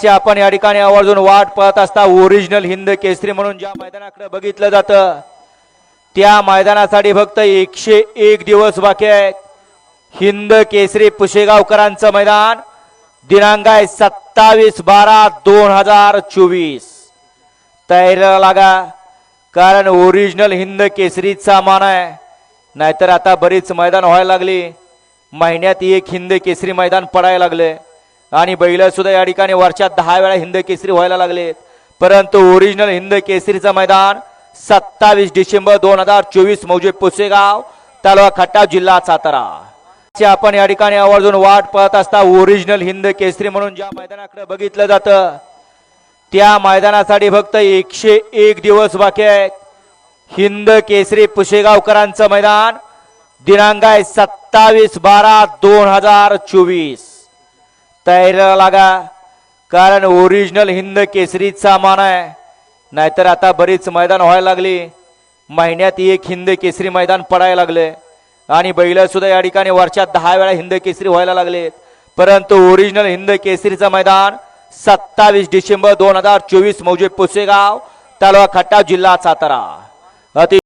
ची आपण या ठिकाणी आवर्जून वाट पाहत असता ओरिजिनल हिंद केसरी म्हणून ज्या मैदानाकडे बघितलं जातं त्या मैदानासाठी फक्त एकशे एक दिवस बाकी आहेत. हिंद केसरी पुशेगावकरांचं मैदान दिनांक आहे सत्तावीस बारा दोन हजार चोवीस. तयारीला लागा कारण ओरिजिनल हिंद केसरीचा मान आहे. नाहीतर आता बरीच मैदान व्हायला लागली. महिन्यात एक हिंद केसरी मैदान पडायला लागले. आणि बैल सुद्धा या ठिकाणी वर्षात दहा वेळा हिंद केसरी व्हायला लागले परंतु ओरिजिनल हिंद केसरीचं मैदान सत्तावीस डिसेंबर दोन हजार चोवीस मौजे पुसेगाव तालुका खटाव जिल्हा सातारा. आपण या ठिकाणी आवर्जून वाट पाहत असता ओरिजिनल हिंद केसरी म्हणून ज्या मैदानाकडे बघितलं जातं त्या मैदानासाठी फक्त एकशे एक दिवस बाकी आहेत. हिंद केसरी पुशेगावकरांचं मैदान दिनांक आहे सत्तावीस बारा दोन हजार चोवीस. तयारीला लागा कारण ओरिजिनल हिंद केसरीचा मान आहे. नाहीतर आता बरीच मैदान व्हायला लागली. महिन्यात एक हिंद केसरी मैदान पडायला लागले. आणि बैल सुद्धा या ठिकाणी वर्षात दहा वेळा हिंद केसरी व्हायला लागले. परंतु ओरिजिनल हिंद केसरीचं मैदान सत्तावीस डिसेंबर दोन हजार चोवीस मौजे पुसेगाव तालुका खट्टा जिल्हा सातारा. अति